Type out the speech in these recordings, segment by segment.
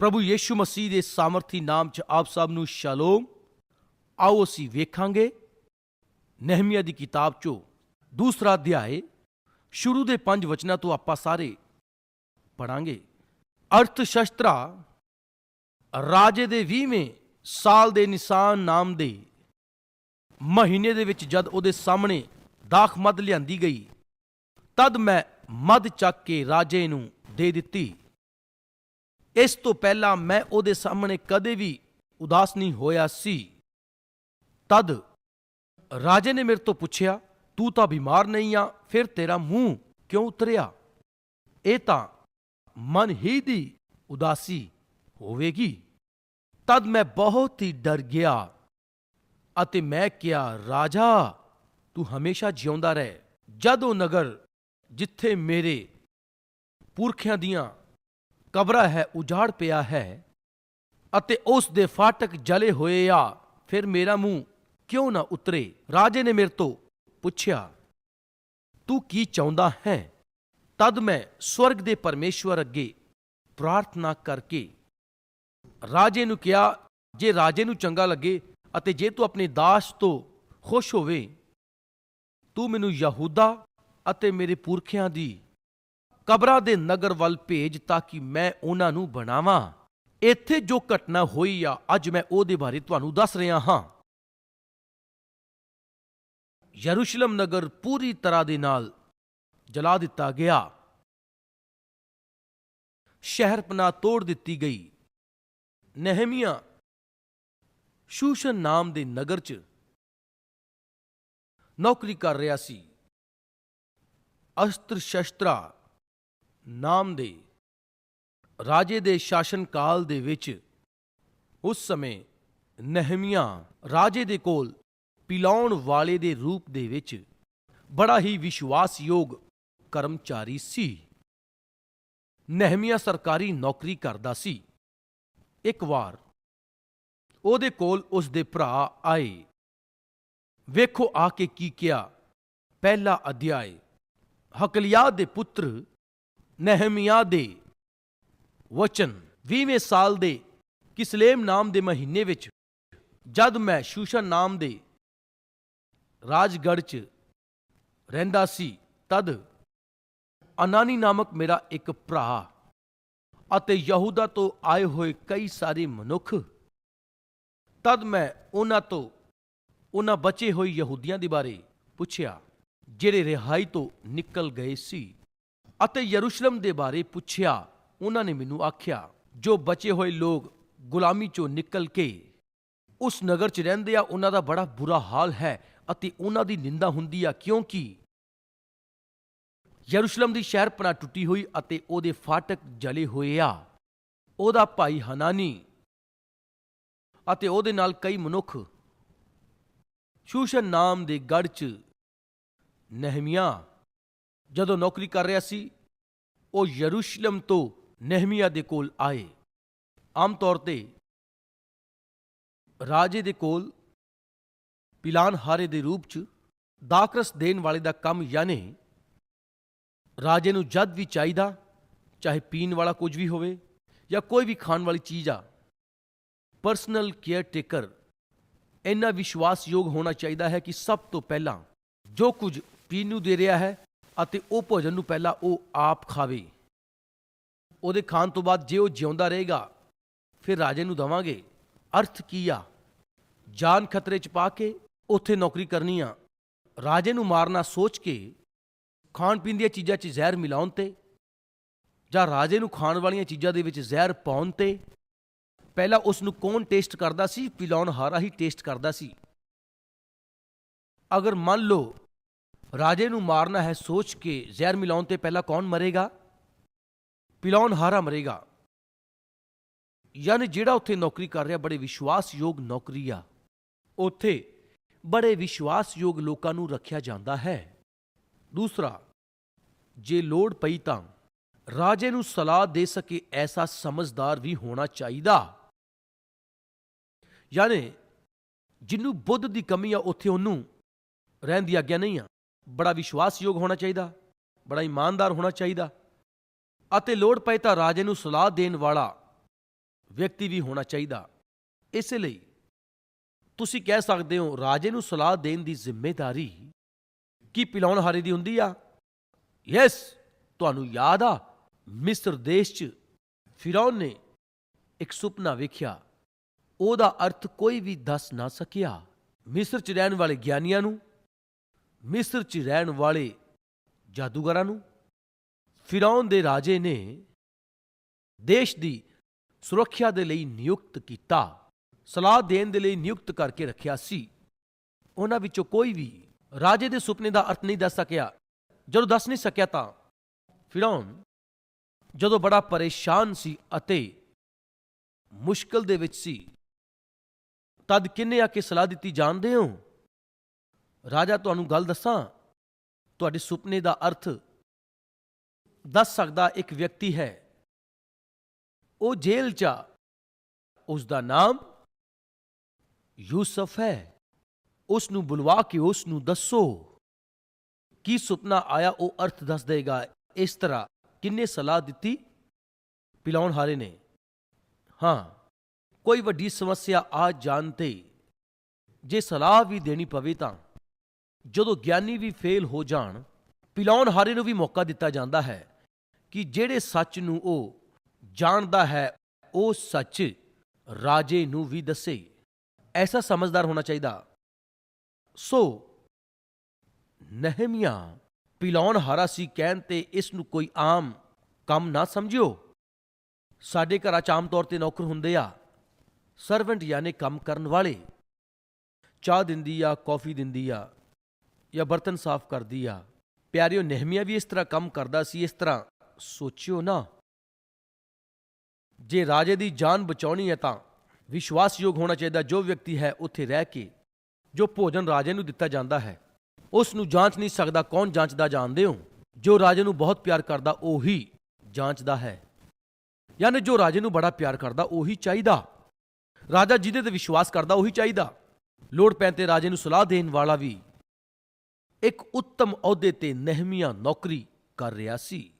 ਪ੍ਰਭੂ ਯੀਸ਼ੂ ਮਸੀਹ ਦੇ ਸਾਮਰਥੀ ਨਾਮ 'ਚ ਆਪ ਸਭ ਨੂੰ ਸ਼ਾਲੋਮ। ਆਓ ਅਸੀਂ ਵੇਖਾਂਗੇ ਨਹਿਮੀਆ ਦੀ ਕਿਤਾਬ 'ਚੋਂ ਦੂਸਰਾ ਅਧਿਆਏ, ਸ਼ੁਰੂ ਦੇ ਪੰਜ ਵਚਨਾਂ ਤੋਂ ਆਪਾਂ ਸਾਰੇ ਪੜਾਂਗੇ ਅਰਥ ਸ਼ਸਤਰਾ ਰਾਜੇ ਦੇ 20ਵੇਂ ਸਾਲ ਦੇ ਨਿਸ਼ਾਨ ਨਾਮ ਦੇ ਮਹੀਨੇ ਦੇ ਵਿੱਚ ਜਦ ਉਹਦੇ ਸਾਹਮਣੇ ਦਾਖ ਮਦ ਲਿਆਂਦੀ ਗਈ, ਤਦ ਮੈਂ ਮਦ ਚੱਕ ਕੇ ਰਾਜੇ ਨੂੰ ਦੇ ਦਿੱਤੀ। ਇਸ ਤੋਂ ਪਹਿਲਾਂ ਮੈਂ ਉਹਦੇ ਸਾਹਮਣੇ ਕਦੇ ਵੀ ਉਦਾਸ ਨਹੀਂ ਹੋਇਆ ਸੀ। ਤਦ ਰਾਜੇ ਨੇ ਮੇਰੇ ਤੋਂ ਪੁੱਛਿਆ, ਤੂੰ ਤਾਂ ਬਿਮਾਰ ਨਹੀਂ ਆ, ਫਿਰ ਤੇਰਾ ਮੂੰਹ ਕਿਉਂ ਉਤਰਿਆ? ਇਹ ਤਾਂ ਮਨ ਹੀ ਦੀ ਉਦਾਸੀ ਹੋਵੇਗੀ। ਤਦ ਮੈਂ ਬਹੁਤ ਹੀ ਡਰ ਗਿਆ ਅਤੇ ਮੈਂ ਕਿਹਾ, ਰਾਜਾ, ਤੂੰ ਹਮੇਸ਼ਾ ਜਿਉਂਦਾ ਰਹਿ। ਜਦ ਉਹ ਨਗਰ ਜਿੱਥੇ ਮੇਰੇ ਪੁਰਖਿਆਂ ਦੀਆਂ ਕਬਰਾ ਹੈ, ਉਜਾੜ ਪਿਆ ਹੈ ਅਤੇ ਉਸ ਦੇ ਫਾਟਕ ਜਲੇ ਹੋਏ ਆ। ਫਿਰ ਮੇਰਾ ਮੂੰਹ ਕਿਉਂ ਨਾ ਉਤਰੇ? ਰਾਜੇ ਨੇ ਮੇਰੇ ਤੋਂ ਪੁੱਛਿਆ, ਤੂੰ ਕੀ ਚਾਹੁੰਦਾ ਹੈ? ਤਦ ਮੈਂ ਸਵਰਗ ਦੇ ਪਰਮੇਸ਼ਵਰ ਅੱਗੇ ਪ੍ਰਾਰਥਨਾ ਕਰਕੇ ਰਾਜੇ ਨੂੰ ਕਿਹਾ, ਜੇ ਰਾਜੇ ਨੂੰ ਚੰਗਾ ਲੱਗੇ ਅਤੇ ਜੇ ਤੂੰ ਆਪਣੇ ਦਾਸ ਤੋਂ ਖੁਸ਼ ਹੋਵੇ, ਤੂੰ ਮੈਨੂੰ ਯਹੂਦਾ ਅਤੇ ਮੇਰੇ ਪੁਰਖਿਆਂ ਦੀ ਕਬਰਾਂ ਦੇ ਨਗਰ ਵੱਲ ਭੇਜ ਤਾਂ ਕਿ ਮੈਂ ਉਹਨਾਂ ਨੂੰ ਬਣਾਵਾਂ। ਇੱਥੇ ਜੋ ਘਟਨਾ ਹੋਈ ਆ, ਅੱਜ ਮੈਂ ਉਹਦੇ ਬਾਰੇ ਤੁਹਾਨੂੰ ਦੱਸ ਰਿਹਾ ਹਾਂ। ਯਰੂਸ਼ਲਮ ਨਗਰ ਪੂਰੀ ਤਰ੍ਹਾਂ ਦੇ ਨਾਲ ਜਲਾ ਦਿੱਤਾ ਗਿਆ। ਸ਼ਹਿਰ ਪਨਾ ਤੋੜ ਦਿੱਤੀ ਗਈ। ਨਹਿਮੀਆ ਸ਼ੂਸ਼ਨ ਨਾਮ ਦੇ ਨਗਰ 'ਚ ਨੌਕਰੀ ਕਰ ਰਿਹਾ ਸੀ। ਅਸਤਰ ਸ਼ਸਤਰਾ ਨਾਮ ਦੇ ਰਾਜੇ ਦੇ ਸ਼ਾਸਨ ਕਾਲ ਦੇ ਵਿੱਚ ਉਸ ਸਮੇਂ ਨਹਿਮੀਆਂ ਰਾਜੇ ਦੇ ਕੋਲ ਪਿਲਾਉਣ ਵਾਲੇ ਦੇ ਰੂਪ ਦੇ ਵਿੱਚ ਬੜਾ ਹੀ ਵਿਸ਼ਵਾਸਯੋਗ ਕਰਮਚਾਰੀ ਸੀ। ਨਹਿਮੀਆ ਸਰਕਾਰੀ ਨੌਕਰੀ ਕਰਦਾ ਸੀ। ਇੱਕ ਵਾਰ ਉਹਦੇ ਕੋਲ ਉਸ ਦੇ ਭਰਾ ਆਏ। ਵੇਖੋ ਆ ਕੇ ਕੀ ਕਿਹਾ। ਪਹਿਲਾ ਅਧਿਆਇ, ਹਕਲਿਆ ਦੇ ਪੁੱਤਰ ਨਹਿਮੀਆ ਦੇ ਵਚਨ 20ਵੇਂ ਸਾਲ ਦੇ ਕਿਸਲੇਮ ਨਾਮ ਦੇ ਮਹੀਨੇ ਵਿੱਚ ਜਦ ਮੈਂ ਸ਼ੂਸ਼ਨ ਨਾਮ ਦੇ ਰਾਜਗੜ੍ਹ 'ਚ ਰਹਿੰਦਾ ਸੀ, ਤਦ ਅਨਾਨੀ ਨਾਮਕ ਮੇਰਾ ਇੱਕ ਭਰਾ ਅਤੇ ਯਹੂਦਾ ਤੋਂ ਆਏ ਹੋਏ ਕਈ ਸਾਰੇ ਮਨੁੱਖ, ਤਦ ਮੈਂ ਉਹਨਾਂ ਤੋਂ, ਉਹਨਾਂ ਬਚੇ ਹੋਏ ਯਹੂਦੀਆਂ ਦੇ ਬਾਰੇ ਪੁੱਛਿਆ, ਜਿਹੜੇ ਰਿਹਾਈ ਤੋਂ ਨਿਕਲ ਗਏ ਸੀ। ਅਤੇ ਯਰੂਸ਼ਲਮ ਦੇ ਬਾਰੇ ਪੁੱਛਿਆ, ਉਹਨਾਂ ਨੇ ਮੈਨੂੰ ਆਖਿਆ, ਜੋ ਬਚੇ ਹੋਏ ਲੋਕ ਗੁਲਾਮੀ ਚੋਂ ਨਿਕਲ ਕੇ ਉਸ ਨਗਰ 'ਚ ਰਹਿੰਦੇ ਆ, ਉਹਨਾਂ ਦਾ ਬੜਾ ਬੁਰਾ ਹਾਲ ਹੈ ਅਤੇ ਉਹਨਾਂ ਦੀ ਨਿੰਦਾ ਹੁੰਦੀ ਆ, ਕਿਉਂਕਿ ਯਰੂਸ਼ਲਮ ਦੀ ਸ਼ਹਿਰਪਨਾ ਟੁੱਟੀ ਹੋਈ ਅਤੇ ਉਹਦੇ ਫਾਟਕ ਜਲੇ ਹੋਏ ਆ। ਉਹਦਾ ਭਾਈ ਹਨਾਨੀ ਅਤੇ ਉਹਦੇ ਨਾਲ ਕਈ ਮਨੁੱਖ ਸ਼ੂਸ਼ਨ ਨਾਮ ਦੇ ਗੜ੍ਹ 'ਚ ਨਹਿਮੀਆਂ ਜਦੋਂ ਨੌਕਰੀ ਕਰ ਰਿਹਾ ਸੀ, ਉਹ ਯਰੂਸ਼ਲਮ ਤੋਂ ਨਹਿਮੀਆ ਦੇ ਕੋਲ ਆਏ। ਆਮ ਤੌਰ ਤੇ ਰਾਜੇ ਦੇ ਕੋਲ ਪਿਲਾਨ ਹਾਰੇ ਦੇ ਰੂਪ 'ਚ ਦਾਕਰਸ ਦੇਣ ਵਾਲੇ ਦਾ ਕੰਮ ਯਾਨੀ ਰਾਜੇ ਨੂੰ ਜਦ ਵੀ ਚਾਹੀਦਾ, ਚਾਹੇ ਪੀਣ ਵਾਲਾ ਕੁਝ ਵੀ ਹੋਵੇ ਜਾਂ ਕੋਈ ਵੀ ਖਾਣ ਵਾਲੀ ਚੀਜ਼ ਆ ਪਰਸਨਲ ਕੇਅਰ ਟੇਕਰ ਇੰਨਾ ਵਿਸ਼ਵਾਸਯੋਗ ਹੋਣਾ ਚਾਹੀਦਾ ਹੈ ਕਿ ਸਭ ਤੋਂ ਪਹਿਲਾਂ ਜੋ ਕੁਝ ਪੀਣ ਨੂੰ ਦੇ ਰਿਹਾ ਹੈ ਅਤੇ ਉਹ ਭੋਜਨ ਨੂੰ ਪਹਿਲਾਂ ਉਹ ਆਪ ਖਾਵੇ। ਉਹਦੇ ਖਾਣ ਤੋਂ ਬਾਅਦ ਜੇ ਉਹ ਜਿਉਂਦਾ ਰਹੇਗਾ, ਫਿਰ ਰਾਜੇ ਨੂੰ ਦਵਾਂਗੇ। ਅਰਥ ਕੀ ਆ? ਜਾਨ ਖਤਰੇ 'ਚ ਪਾ ਕੇ ਉੱਥੇ ਨੌਕਰੀ ਕਰਨੀ ਆ। ਰਾਜੇ ਨੂੰ ਮਾਰਨਾ ਸੋਚ ਕੇ ਖਾਣ ਪੀਣ ਦੀਆਂ ਚੀਜ਼ਾਂ 'ਚ ਜ਼ਹਿਰ ਮਿਲਾਉਣ ਤੇ ਜਾਂ ਰਾਜੇ ਨੂੰ ਖਾਣ ਵਾਲੀਆਂ ਚੀਜ਼ਾਂ ਦੇ ਵਿੱਚ ਜ਼ਹਿਰ ਪਾਉਣ ਤੇ। ਪਹਿਲਾਂ ਉਸ ਨੂੰ ਕੌਣ ਟੇਸਟ ਕਰਦਾ ਸੀ? ਪਿਲਾਉਣ ਹਾਰਾ ਹੀ ਟੇਸਟ ਕਰਦਾ ਸੀ। ਅਗਰ ਮੰਨ ਲਓ ਰਾਜੇ ਨੂੰ ਮਾਰਨਾ ਹੈ ਸੋਚ ਕੇ ਜ਼ਹਿਰ ਮਿਲਾਉਣ ਤੇ ਪਹਿਲਾਂ ਕੌਣ ਮਰੇਗਾ? ਪਿਲਾਉਣ ਹਾਰਾ ਮਰੇਗਾ। ਯਾਨੀ ਜਿਹੜਾ ਉੱਥੇ ਨੌਕਰੀ ਕਰ ਰਿਹਾ, ਬੜੇ ਵਿਸ਼ਵਾਸਯੋਗ ਨੌਕਰੀ ਆ। ਉੱਥੇ ਬੜੇ ਵਿਸ਼ਵਾਸਯੋਗ ਲੋਕਾਂ ਨੂੰ ਰੱਖਿਆ ਜਾਂਦਾ ਹੈ। ਦੂਸਰਾ, ਜੇ ਲੋੜ ਪਈ ਤਾਂ ਰਾਜੇ ਨੂੰ ਸਲਾਹ ਦੇ ਸਕੇ ਐਸਾ ਸਮਝਦਾਰ ਵੀ ਹੋਣਾ ਚਾਹੀਦਾ। ਯਾਨੀ ਜਿਹਨੂੰ ਬੁੱਧ ਦੀ ਕਮੀ ਆ, ਉੱਥੇ ਉਹਨੂੰ ਰਹਿਣ ਦੀ ਆਗਿਆ ਨਹੀਂ ਆ। ਬੜਾ ਵਿਸ਼ਵਾਸਯੋਗ ਹੋਣਾ ਚਾਹੀਦਾ, ਬੜਾ ਇਮਾਨਦਾਰ ਹੋਣਾ ਚਾਹੀਦਾ ਅਤੇ ਲੋੜ ਪਏ ਤਾਂ ਰਾਜੇ ਨੂੰ ਸਲਾਹ ਦੇਣ ਵਾਲਾ ਵਿਅਕਤੀ ਵੀ ਹੋਣਾ ਚਾਹੀਦਾ। ਇਸ ਲਈ ਤੁਸੀਂ ਕਹਿ ਸਕਦੇ ਹੋ, ਰਾਜੇ ਨੂੰ ਸਲਾਹ ਦੇਣ ਦੀ ਜ਼ਿੰਮੇਵਾਰੀ ਕੀ ਪਿਲਾਉਣ ਹਾਰੇ ਦੀ ਹੁੰਦੀ ਆ? ਯੈਸ ਤੁਹਾਨੂੰ ਯਾਦ ਆ, ਮਿਸਰ ਦੇਸ਼ 'ਚ ਫਿਰੌਨ ਨੇ ਇੱਕ ਸੁਪਨਾ ਵੇਖਿਆ। ਉਹਦਾ ਅਰਥ ਕੋਈ ਵੀ ਦੱਸ ਨਾ ਸਕਿਆ। ਮਿਸਰ 'ਚ ਰਹਿਣ ਵਾਲੇ ਗਿਆਨੀਆਂ ਨੂੰ ਮਿਸਰ 'ਚ ਰਹਿਣ ਵਾਲੇ ਜਾਦੂਗਰਾਂ ਨੂੰ ਫਿਰੌਨ ਦੇ ਰਾਜੇ ਨੇ ਦੇਸ਼ ਦੀ ਸੁਰੱਖਿਆ ਦੇ ਲਈ ਨਿਯੁਕਤ ਕੀਤਾ, ਸਲਾਹ ਦੇਣ ਦੇ ਲਈ ਨਿਯੁਕਤ ਕਰਕੇ ਰੱਖਿਆ ਸੀ। ਉਹਨਾਂ ਵਿੱਚੋਂ ਕੋਈ ਵੀ ਰਾਜੇ ਦੇ ਸੁਪਨੇ ਦਾ ਅਰਥ ਨਹੀਂ ਦੱਸ ਸਕਿਆ। ਜਦੋਂ ਦੱਸ ਨਹੀਂ ਸਕਿਆ ਤਾਂ ਫਿਰੌਨ ਜਦੋਂ ਬੜਾ ਪਰੇਸ਼ਾਨ ਸੀ ਅਤੇ ਮੁਸ਼ਕਲ ਦੇ ਵਿੱਚ ਸੀ, ਤਦ ਕਿੰਨੇ ਆ ਕੇ ਸਲਾਹ ਦਿੱਤੀ, ਜਾਣਦੇ ਹੋ? ਰਾਜਾ, ਤੁਹਾਨੂੰ ਗੱਲ ਦੱਸਾਂ? ਤੁਹਾਡੇ ਸੁਪਨੇ ਦਾ ਅਰਥ ਦੱਸ ਸਕਦਾ ਇੱਕ ਵਿਅਕਤੀ ਹੈ। ਉਹ ਜੇਲ੍ਹ 'ਚ ਆ। ਉਸ ਦਾ ਨਾਮ ਯੂਸਫ ਹੈ। ਉਸ ਨੂੰ ਬੁਲਵਾ ਕੇ ਉਸ ਨੂੰ ਦੱਸੋ। ਕੀ ਸੁਪਨਾ ਆਇਆ, ਉਹ ਅਰਥ ਦੱਸ ਦੇਗਾ। ਇਸ ਤਰ੍ਹਾਂ ਕਿੰਨੇ ਸਲਾਹ ਦਿੱਤੀ? ਪਿਲਾਉਣ ਹਾਰੇ ਨੇ। ਹਾਂ, ਕੋਈ ਵੱਡੀ ਸਮੱਸਿਆ ਆ ਜਾਣ ਤੇ ਜੇ ਸਲਾਹ ਵੀ ਦੇਣੀ ਪਵੇ ਤਾਂ। ਜਦੋਂ ਗਿਆਨੀ ਵੀ ਫੇਲ ਹੋ ਜਾਣ, ਪਿਲਾਉਣ ਹਾਰੇ ਨੂੰ ਵੀ ਮੌਕਾ ਦਿੱਤਾ ਜਾਂਦਾ ਹੈ ਕਿ ਜਿਹੜੇ ਸੱਚ ਨੂੰ ਉਹ ਜਾਣਦਾ ਹੈ, ਉਹ ਸੱਚ ਰਾਜੇ ਨੂੰ ਵੀ ਦੱਸੇ। ਐਸਾ ਸਮਝਦਾਰ ਹੋਣਾ ਚਾਹੀਦਾ। ਸੋ, ਨਹਿਮੀਆ, ਪਿਲਾਉਣ ਹਾਰਾ ਸੀ ਕਹਿਣ ਤੇ ਇਸ ਨੂੰ ਕੋਈ ਆਮ ਕੰਮ ਨਾ ਸਮਝਿਓ। ਸਾਡੇ ਘਰਾਂ 'ਚ ਆਮ ਤੌਰ ਤੇ ਨੌਕਰ ਹੁੰਦੇ ਆ, ਸਰਵੈਂਟ ਯਾਨੀ ਕੰਮ ਕਰਨ ਵਾਲੇ। ਚਾਹ ਦਿੰਦੀ ਆ, ਕੌਫੀ ਦਿੰਦੀ ਆ ਜਾਂ ਬਰਤਨ ਸਾਫ਼ ਕਰਦੀ ਆ। ਪਿਆਰਿਓ, ਨਹਿਮੀਆ ਵੀ ਇਸ ਤਰ੍ਹਾਂ ਕੰਮ ਕਰਦਾ ਸੀ, ਇਸ ਤਰ੍ਹਾਂ ਸੋਚਿਓ ਨਾ। ਜੇ ਰਾਜੇ ਦੀ ਜਾਨ ਬਚਾਉਣੀ ਹੈ ਤਾਂ ਵਿਸ਼ਵਾਸਯੋਗ ਹੋਣਾ ਚਾਹੀਦਾ, ਜੋ ਵਿਅਕਤੀ ਹੈ ਉੱਥੇ ਰਹਿ ਕੇ, ਜੋ ਭੋਜਨ ਰਾਜੇ ਨੂੰ ਦਿੱਤਾ ਜਾਂਦਾ ਹੈ। ਉਸ ਨੂੰ ਜਾਂਚ ਨਹੀਂ ਸਕਦਾ, ਕੌਣ ਜਾਂਚਦਾ ਜਾਣਦੇ ਹੋ? ਜੋ ਰਾਜੇ ਨੂੰ ਬਹੁਤ ਪਿਆਰ ਕਰਦਾ, ਉਹੀ ਜਾਂਚਦਾ ਹੈ। ਯਾਨੀ ਜੋ ਰਾਜੇ ਨੂੰ ਬੜਾ ਪਿਆਰ ਕਰਦਾ, ਉਹੀ ਚਾਹੀਦਾ। ਰਾਜਾ ਜਿਹਦੇ ਤੇ ਵਿਸ਼ਵਾਸ ਕਰਦਾ, ਉਹੀ ਚਾਹੀਦਾ। ਲੋੜ ਪੈਣ ਤੇ ਰਾਜੇ ਨੂੰ ਸਲਾਹ ਦੇਣ ਵਾਲਾ ਵੀ ਇੱਕ ਉੱਤਮ ਅਹੁਦੇ ਤੇ ਨਹਿਮੀਆਂ ਨੌਕਰੀ ਕਰ ਰਿਹਾ ਸੀ।